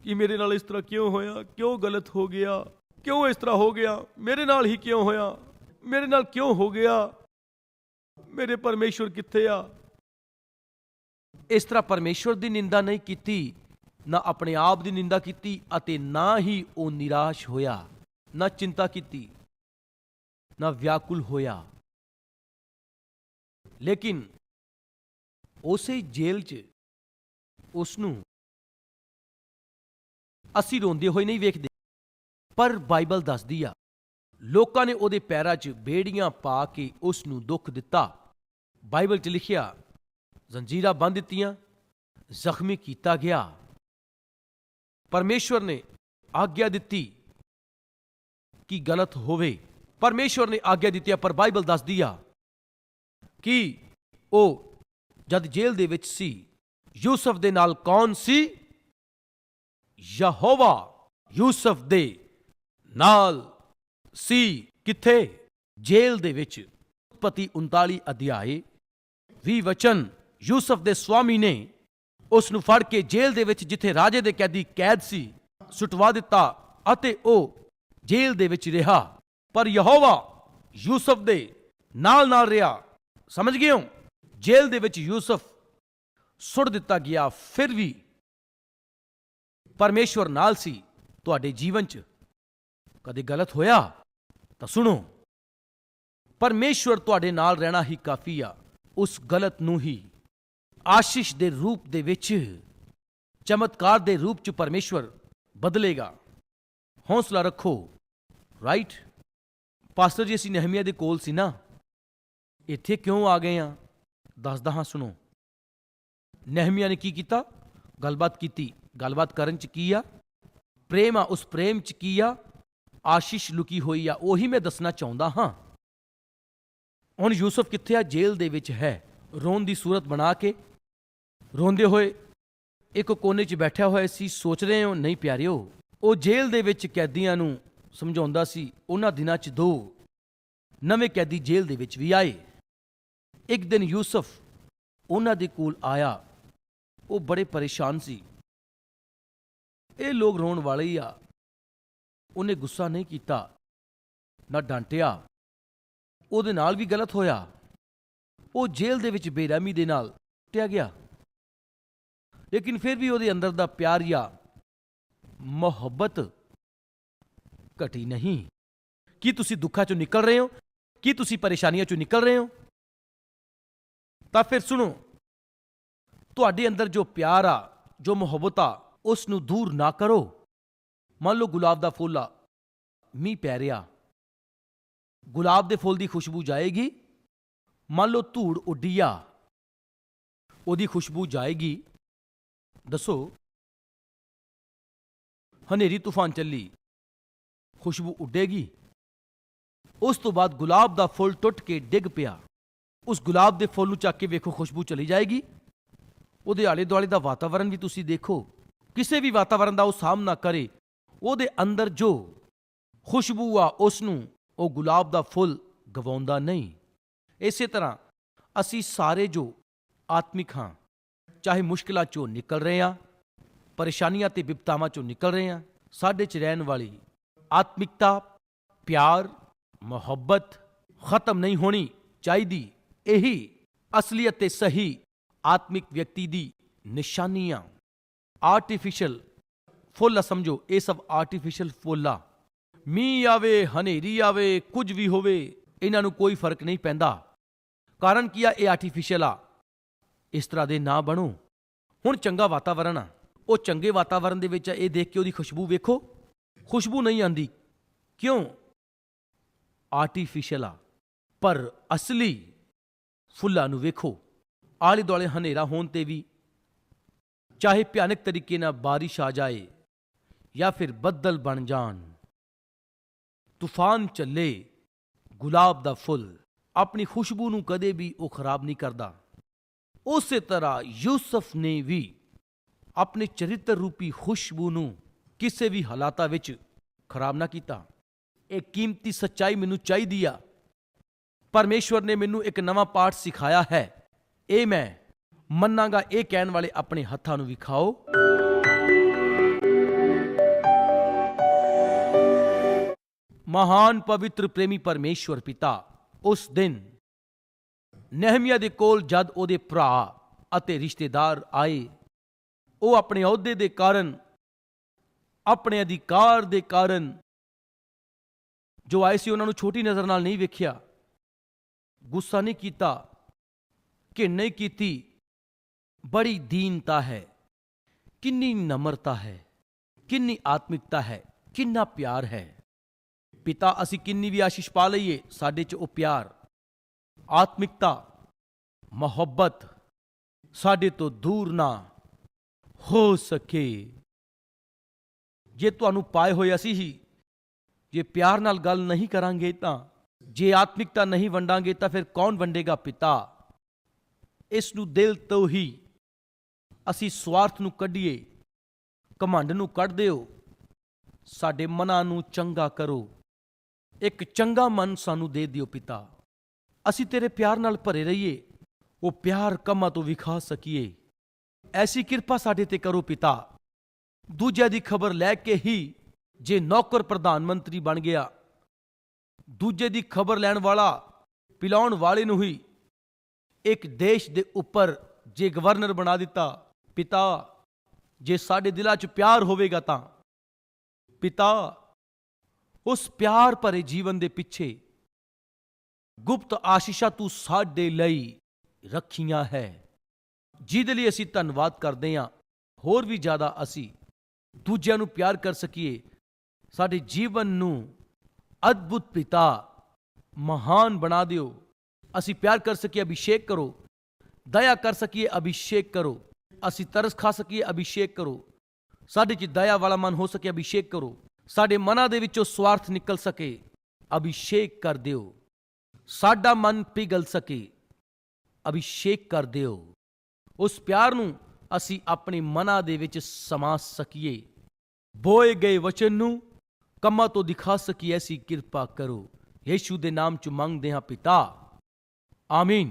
ਕਿ ਮੇਰੇ ਨਾਲ ਇਸ ਤਰ੍ਹਾਂ ਕਿਉਂ ਹੋਇਆ, ਕਿਉਂ ਗਲਤ ਹੋ ਗਿਆ, ਕਿਉਂ ਇਸ ਤਰ੍ਹਾਂ ਹੋ ਗਿਆ, ਮੇਰੇ ਨਾਲ ਹੀ ਕਿਉਂ ਹੋਇਆ, ਮੇਰੇ ਨਾਲ ਕਿਉਂ ਹੋ ਗਿਆ। ਮੇਰੇ ਪਰਮੇਸ਼ਵਰ ਕਿੱਥੇ ਆ? ਇਸ ਤਰ੍ਹਾਂ ਪਰਮੇਸ਼ਵਰ ਦੀ ਨਿੰਦਾ ਨਹੀਂ ਕੀਤੀ, ਨਾ ਆਪਣੇ ਆਪ ਦੀ ਨਿੰਦਾ ਕੀਤੀ ਅਤੇ ਨਾ ਹੀ ਉਹ ਨਿਰਾਸ਼ ਹੋਇਆ, ਨਾ ਚਿੰਤਾ ਕੀਤੀ, ਨਾ ਵਿਆਕੁਲ ਹੋਇਆ। ਲੇਕਿਨ ਉਸੇ ਜੇਲ੍ਹ 'ਚ ਉਸ ਨੂੰ ਅਸੀਂ ਰੋਂਦੇ ਹੋਏ ਨਹੀਂ ਵੇਖਦੇ, ਪਰ ਬਾਈਬਲ ਦੱਸਦੀ ਆ ਲੋਕਾਂ ਨੇ ਉਹਦੇ ਪੈਰਾਂ 'ਚ ਬੇੜੀਆਂ ਪਾ ਕੇ ਉਸ ਨੂੰ ਦੁੱਖ ਦਿੱਤਾ। ਬਾਈਬਲ 'ਚ ਲਿਖਿਆ, ਜ਼ੰਜੀਰਾਂ ਬੰਨ ਦਿੱਤੀਆਂ, ਜ਼ਖਮੀ ਕੀਤਾ ਗਿਆ। ਪਰਮੇਸ਼ਵਰ ਨੇ ਆਗਿਆ ਦਿੱਤੀ ਕਿ ਗਲਤ ਹੋਵੇ। ਪਰਮੇਸ਼ਵਰ ਨੇ ਆਗਿਆ ਦਿੱਤੀ ਪਰ ਬਾਈਬਲ ਦੱਸਦੀ ਆ ਕਿ ਉਹ ਜਦ ਜੇਲ੍ਹ ਦੇ ਵਿੱਚ ਸੀ, ਯੂਸਫ ਦੇ ਨਾਲ ਕੌਣ ਸੀ? ਯਹੋਵਾ ਯੂਸਫ ਦੇ ਨਾਲ ਸੀ ਕਿੱਥੇ? ਜੇਲ੍ਹ ਦੇ ਵਿੱਚ। ਉਤਪਤੀ 39 ਅਧਿਆਏ। ਵੀ ਵਚਨ, ਯੂਸਫ ਦੇ ਸਵਾਮੀ ਨੇ ਉਸ ਨੂੰ ਫੜ ਕੇ ਜੇਲ੍ਹ ਦੇ ਵਿੱਚ ਜਿੱਥੇ ਰਾਜੇ ਦੇ ਕੈਦੀ ਕੈਦ ਸੀ, ਸੁਟਵਾ ਦਿੱਤਾ ਅਤੇ ਉਹ ਜੇਲ੍ਹ ਦੇ ਵਿੱਚ ਰਿਹਾ। ਪਰ ਯਹੋਵਾ ਯੂਸਫ ਦੇ ਨਾਲ ਨਾਲ ਰਿਹਾ। ਸਮਝ ਗਏ ਹੋ? ਜੇਲ੍ਹ ਦੇ ਵਿੱਚ ਯੂਸਫ ਸੁੱਟ ਦਿੱਤਾ ਗਿਆ, ਫਿਰ ਵੀ ਪਰਮੇਸ਼ਵਰ ਨਾਲ ਸੀ। ਤੁਹਾਡੇ ਜੀਵਨ 'ਚ ਕਦੇ ਗਲਤ ਹੋਇਆ? ਤਾਂ ਸੁਣੋ। ਪਰਮੇਸ਼ਵਰ ਤੁਹਾਡੇ ਨਾਲ ਰਹਿਣਾ ਹੀ ਕਾਫੀ ਆ, ਉਸ ਗਲਤ ਨੂੰ ਹੀ। ਆਸ਼ੀਸ਼ ਦੇ ਰੂਪ ਦੇ ਵਿੱਚ, ਚਮਤਕਾਰ ਦੇ ਰੂਪ 'ਚ ਪਰਮੇਸ਼ਵਰ ਬਦਲੇਗਾ। ਹੌਸਲਾ ਰੱਖੋ। ਰਾਈਟ ਪਾਸਟਰ ਜੀ, ਅਸੀਂ ਨਹਿਮੀਆ ਦੇ ਕੋਲ ਸੀ ਨਾ। ਇੱਥੇ ਕਿਉਂ ਆ ਗਏ ਆ? ਦੱਸਦਾ ਹਾਂ, ਸੁਣੋ। ਨਹਿਮੀਆ ਨੇ ਕੀ ਕੀਤਾ? ਗੱਲਬਾਤ ਕੀਤੀ। ਗੱਲਬਾਤ ਕਰਨ ਚ ਕੀ ਆ? ਪ੍ਰੇਮ ਆ, ਉਸ ਪ੍ਰੇਮ ਚ ਕੀ ਆ? ਆਸ਼ੀਸ਼ ਲੁਕੀ ਹੋਈ ਆ, ਉਹੀ ਮੈਂ ਦੱਸਣਾ ਚਾਹੁੰਦਾ ਹਾਂ। ਹੁਣ ਯੂਸਫ ਕਿੱਥੇ ਆ? ਜੇਲ੍ਹ ਦੇ ਵਿੱਚ ਹੈ। ਰੋਣ ਦੀ ਸੂਰਤ ਬਣਾ ਕੇ ਰੋਂਦੇ ਹੋਏ ਇੱਕ ਕੋਨੇ 'ਚ ਬੈਠਿਆ ਹੋਇਆ ਸੀ। ਸੋਚ ਰਹੇ ਹੋ, ਨਹੀਂ ਪਿਆਰਿਓ, ਉਹ ਜੇਲ੍ਹ ਦੇ ਵਿੱਚ ਕੈਦੀਆਂ ਨੂੰ ਸਮਝਾਉਂਦਾ ਸੀ, ਉਹਨਾਂ ਦਿਨਾਂ 'ਚ ਦੋ ਨਵੇਂ ਕੈਦੀ ਜੇਲ੍ਹ ਦੇ ਵਿੱਚ ਵੀ ਆਏ। ਇੱਕ ਦਿਨ ਯੂਸਫ ਉਹਨਾਂ ਦੇ ਕੋਲ ਆਇਆ। ਉਹ ਬੜੇ ਪਰੇਸ਼ਾਨ ਸੀ। ਇਹ ਲੋਕ ਰੋਣ ਵਾਲੇ ਹੀ ਆ। ਉਹਨੇ ਗੁੱਸਾ ਨਹੀਂ ਕੀਤਾ, ਨਾ ਡਾਂਟਿਆ। ਉਹਦੇ ਨਾਲ ਵੀ ਗਲਤ ਹੋਇਆ। ਉਹ ਜੇਲ੍ਹ ਦੇ ਵਿੱਚ ਬੇਰਹਿਮੀ ਦੇ ਨਾਲ ਟਿਆ ਗਿਆ। ਲੇਕਿਨ ਫਿਰ ਵੀ ਉਹਦੇ ਅੰਦਰ ਦਾ ਪਿਆਰ ਜਾਂ ਮੁਹੱਬਤ ਘਟੀ ਨਹੀਂ। ਕੀ ਤੁਸੀਂ ਦੁੱਖਾਂ ਚੋਂ ਨਿਕਲ ਰਹੇ ਹੋ? ਕੀ ਤੁਸੀਂ ਪਰੇਸ਼ਾਨੀਆਂ ਚੋਂ ਨਿਕਲ ਰਹੇ ਹੋ? ਤਾਂ ਫਿਰ ਸੁਣੋ, ਤੁਹਾਡੇ ਅੰਦਰ ਜੋ ਪਿਆਰ ਆ, ਜੋ ਮੁਹੱਬਤ ਆ ਉਸ ਨੂੰ ਦੂਰ ਨਾ ਕਰੋ। ਮੰਨ ਲਓ ਗੁਲਾਬ ਦਾ ਫੁੱਲ ਆ, ਮੀਂਹ ਪੈ ਰਿਹਾ। ਗੁਲਾਬ ਦੇ ਫੁੱਲ ਦੀ ਖੁਸ਼ਬੂ ਜਾਏਗੀ, ਮੰਨ ਲਓ ਧੂੜ ਉੱਡੀ ਆ, ਉਹਦੀ ਖੁਸ਼ਬੂ ਜਾਏਗੀ। ਦੱਸੋ, ਹਨੇਰੀ ਤੂਫਾਨ ਚੱਲੀ, ਖੁਸ਼ਬੂ ਉੱਡੇਗੀ। ਉਸ ਤੋਂ ਬਾਅਦ ਗੁਲਾਬ ਦਾ ਫੁੱਲ ਟੁੱਟ ਕੇ ਡਿੱਗ ਪਿਆ। ਉਸ ਗੁਲਾਬ ਦੇ ਫੁੱਲ ਨੂੰ ਚੱਕ ਕੇ ਵੇਖੋ, ਖੁਸ਼ਬੂ ਚਲੀ ਜਾਏਗੀ। ਉਹਦੇ ਆਲੇ ਦੁਆਲੇ ਦਾ ਵਾਤਾਵਰਣ ਵੀ ਤੁਸੀਂ ਦੇਖੋ। ਕਿਸੇ ਵੀ ਵਾਤਾਵਰਣ ਦਾ ਉਹ ਸਾਹਮਣਾ ਕਰੇ ਉਹਦੇ ਅੰਦਰ ਜੋ ਖੁਸ਼ਬੂ ਆ ਉਸ ਨੂੰ ਉਹ ਗੁਲਾਬ ਦਾ ਫੁੱਲ ਗਵਾਉਂਦਾ ਨਹੀਂ। ਇਸੇ ਤਰ੍ਹਾਂ ਅਸੀਂ ਸਾਰੇ ਜੋ ਆਤਮਿਕ ਹਾਂ, ਚਾਹੇ ਮੁਸ਼ਕਿਲਾਂ ਚੋਂ ਨਿਕਲ ਰਹੇ ਹਾਂ, ਪਰੇਸ਼ਾਨੀਆਂ ਤੇ ਵਿਪਤਾਵਾਂ ਚੋਂ ਨਿਕਲ ਰਹੇ ਹਾਂ, ਸਾਡੇ ਚ ਰਹਿਣ ਵਾਲੀ ਆਤਮਿਕਤਾ, ਪਿਆਰ, ਮੁਹੱਬਤ ਖਤਮ ਨਹੀਂ ਹੋਣੀ ਚਾਹੀਦੀ। ਇਹੀ ਅਸਲੀਅਤ ਤੇ ਸਹੀ ਆਤਮਿਕ ਵਿਅਕਤੀ ਦੀ ਨਿਸ਼ਾਨੀਆਂ ਆਰਟੀਫੀਸ਼ੀਅਲ ਫੁੱਲ ਆ ਸਮਝੋ ਇਹ ਸਭ ਆਰਟੀਫੀਸ਼ੀਅਲ ਫੁੱਲ ਆ। ਮੀਂਹ ਆਵੇ ਹਨੇਰੀ ਆਵੇ ਕੁਝ ਵੀ ਹੋਵੇ ਇਹਨਾਂ ਨੂੰ ਕੋਈ ਫ਼ਰਕ ਨਹੀਂ ਪੈਂਦਾ। ਕਾਰਨ ਕੀ ਆ? ਇਹ ਆਰਟੀਫੀਸ਼ੀਅਲ ਆ। ਇਸ ਤਰ੍ਹਾਂ ਦੇ ਨਾ ਬਣੋ। ਹੁਣ ਚੰਗਾ ਵਾਤਾਵਰਣ ਆ। ਉਹ ਚੰਗੇ ਵਾਤਾਵਰਣ ਦੇ ਵਿੱਚ ਆ, ਇਹ ਦੇਖ ਕੇ ਉਹਦੀ ਖੁਸ਼ਬੂ ਵੇਖੋ। ਖੁਸ਼ਬੂ ਨਹੀਂ ਆਂਦੀ। ਕਿਉਂ? ਆਰਟੀਫੀਸ਼ੀਅਲ ਆ। ਪਰ ਅਸਲੀ ਫੁੱਲਾਂ ਨੂੰ ਵੇਖੋ। ਆਲੇ ਦੁਆਲੇ ਹਨੇਰਾ ਹੋਣ ਤੇ ਵੀ ਚਾਹੇ ਭਿਆਨਕ ਤਰੀਕੇ ਨਾਲ ਬਾਰਿਸ਼ ਆ ਜਾਏ ਜਾਂ ਫਿਰ ਬੱਦਲ ਬਣ ਜਾਣ ਤੂਫਾਨ ਚੱਲੇ ਗੁਲਾਬ ਦਾ ਫੁੱਲ ਆਪਣੀ ਖੁਸ਼ਬੂ ਨੂੰ ਕਦੇ ਵੀ ਉਹ ਖਰਾਬ ਨਹੀਂ ਕਰਦਾ ਉਸੇ ਤਰ੍ਹਾਂ ਯੂਸਫ ਨੇ ਵੀ ਆਪਣੇ ਚਰਿੱਤਰ ਰੂਪੀ ਖੁਸ਼ਬੂ ਨੂੰ ਕਿਸੇ ਵੀ ਹਾਲਾਤਾਂ ਵਿੱਚ ਖਰਾਬ ਨਾ ਕੀਤਾ ਇਹ ਕੀਮਤੀ ਸੱਚਾਈ ਮੈਨੂੰ ਚਾਹੀਦੀ ਆ ਪਰਮੇਸ਼ਵਰ ਨੇ ਮੈਨੂੰ ਇੱਕ ਨਵਾਂ ਪਾਠ ਸਿਖਾਇਆ ਹੈ ਇਹ ਮੈਂ ਮੰਨਾਂਗਾ ਇਹ ਕਹਿਣ ਵਾਲੇ ਆਪਣੇ ਹੱਥਾਂ ਨੂੰ ਵਿਖਾਓ ਮਹਾਨ ਪਵਿੱਤਰ ਪ੍ਰੇਮੀ ਪਰਮੇਸ਼ਵਰ ਪਿਤਾ, ਉਸ ਦਿਨ ਨਹਿਮੀਆ ਦੇ ਕੋਲ ਜਦ ਉਹਦੇ ਭਰਾ ਅਤੇ ਰਿਸ਼ਤੇਦਾਰ ਆਏ, ਉਹ ਆਪਣੇ ਅਹੁਦੇ ਦੇ ਕਾਰਨ, ਆਪਣੇ ਅਧਿਕਾਰ ਦੇ ਕਾਰਨ ਜੋ ਆਏ ਸੀ ਉਹਨਾਂ ਨੂੰ ਛੋਟੀ ਨਜ਼ਰ ਨਾਲ ਨਹੀਂ ਵੇਖਿਆ। ਗੁੱਸਾ ਨਹੀਂ ਕੀਤਾ ਕਿ ਨਹੀਂ ਕੀਤੀ। ਬੜੀ ਦੀਨਤਾ ਹੈ, ਕਿੰਨੀ ਨਮਰਤਾ ਹੈ, ਕਿੰਨੀ ਆਤਮਿਕਤਾ ਹੈ, ਕਿੰਨਾ ਪਿਆਰ ਹੈ। ਪਿਤਾ, ਅਸੀਂ ਕਿੰਨੀ ਵੀ ਆਸ਼ੀਸ਼ ਪਾ ਲਈਏ, ਸਾਡੇ 'ਚ ਉਹ ਪਿਆਰ, ਆਤਮਿਕਤਾ, ਮੁਹੱਬਤ ਸਾਡੇ ਤੋਂ ਦੂਰ ਨਾ ਹੋ ਸਕੇ। ਜੇ ਤੁਹਾਨੂੰ ਪਾਏ ਹੋਏ ਅਸੀਂ ਹੀ ਜੇ ਪਿਆਰ ਨਾਲ ਗੱਲ ਨਹੀਂ ਕਰਾਂਗੇ ਤਾਂ, ਜੇ ਆਤਮਿਕਤਾ ਨਹੀਂ ਵੰਡਾਂਗੇ ਤਾਂ ਫਿਰ ਕੌਣ ਵੰਡੇਗਾ ਪਿਤਾ? ਇਸ ਨੂੰ ਦਿਲ ਤੋਂ ਹੀ ਅਸੀਂ ਸਵਾਰਥ ਨੂੰ ਕੱਢੀਏ ਕਮੰਡ ਨੂੰ ਕੱਢ ਦਿਓ, ਸਾਡੇ ਮਨਾਂ ਨੂੰ ਚੰਗਾ ਕਰੋ। ਇੱਕ ਚੰਗਾ ਮਨ ਸਾਨੂੰ ਦੇ ਦਿਓ ਪਿਤਾ। ਅਸੀਂ ਤੇਰੇ ਪਿਆਰ ਨਾਲ ਭਰੇ ਰਹੀਏ। ਉਹ ਪਿਆਰ ਕੰਮਾਂ ਤੋਂ ਵਿਖਾ ਸਕੀਏ। ਐਸੀ ਕਿਰਪਾ ਸਾਡੇ ਤੇ ਕਰੋ ਪਿਤਾ। ਦੂਜਿਆਂ ਦੀ ਖਬਰ ਲੈ ਕੇ ਹੀ ਜੇ ਨੌਕਰ ਪ੍ਰਧਾਨ ਮੰਤਰੀ ਬਣ ਗਿਆ, ਦੂਜੇ ਦੀ ਖਬਰ ਲੈਣ ਵਾਲਾ ਪਿਲਾਉਣ ਵਾਲੇ ਨੂੰ ਹੀ ਇੱਕ ਦੇਸ਼ ਦੇ ਉੱਪਰ ਜੇ ਗਵਰਨਰ ਬਣਾ ਦਿੱਤਾ ਪਿਤਾ, ਜੇ ਸਾਡੇ ਦਿਲਾਂ 'ਚ ਪਿਆਰ ਹੋਵੇਗਾ ਤਾਂ। ਪਿਤਾ ਉਸ ਪਿਆਰ ਭਰੇ ਜੀਵਨ ਦੇ ਪਿੱਛੇ, ਗੁਪਤ ਆਸ਼ੀਸ਼ਾਂ ਤੂੰ ਸਾਡੇ ਲਈ ਰੱਖੀਆਂ ਹੈ। ਜਿਹਦੇ ਲਈ ਅਸੀਂ ਧੰਨਵਾਦ ਕਰਦੇ ਹਾਂ, ਹੋਰ ਵੀ ਜ਼ਿਆਦਾ ਅਸੀਂ ਦੂਜਿਆਂ ਨੂੰ ਪਿਆਰ ਕਰ ਸਕੀਏ। ਸਾਡੇ ਜੀਵਨ ਨੂੰ ਅਦਭੁਤ ਪਿਤਾ, ਮਹਾਨ ਬਣਾ ਦਿਓ। ਅਸੀਂ ਪਿਆਰ ਕਰ ਸਕੀਏ, ਅਭਿਸ਼ੇਕ ਕਰੋ। ਦਇਆ ਕਰ ਸਕੀਏ, ਅਭਿਸ਼ੇਕ ਕਰੋ। ਅਸੀਂ ਤਰਸ ਖਾ ਸਕੀਏ, ਅਭਿਸ਼ੇਕ ਕਰੋ। ਸਾਡੇ 'ਚ ਦਇਆ ਵਾਲਾ ਮਨ ਹੋ ਸਕੇ, ਅਭਿਸ਼ੇਕ ਕਰੋ। ਸਾਡੇ ਮਨਾਂ ਦੇ ਵਿੱਚੋਂ ਸਵਾਰਥ ਨਿਕਲ ਸਕੇ, ਅਭਿਸ਼ੇਕ ਕਰ ਦਿਓ। ਸਾਡਾ ਮਨ ਪਿਗਲ ਸਕੇ, ਅਭਿਸ਼ੇਕ ਕਰ ਦਿਓ। ਉਸ ਪਿਆਰ ਨੂੰ ਅਸੀਂ ਆਪਣੇ ਮਨਾਂ ਦੇ ਵਿੱਚ ਸਮਾ ਸਕੀਏ। ਬੋਏ ਗਏ ਵਚਨ ਨੂੰ ਕੰਮਾਂ ਤੋਂ ਦਿਖਾ ਸਕੀਏ, ਐਸੀ ਕਿਰਪਾ ਕਰੋ। ਯੀਸ਼ੂ ਦੇ ਨਾਮ ਚ ਮੰਗਦੇ ਹਾਂ ਪਿਤਾ। ਆਮੀਨ।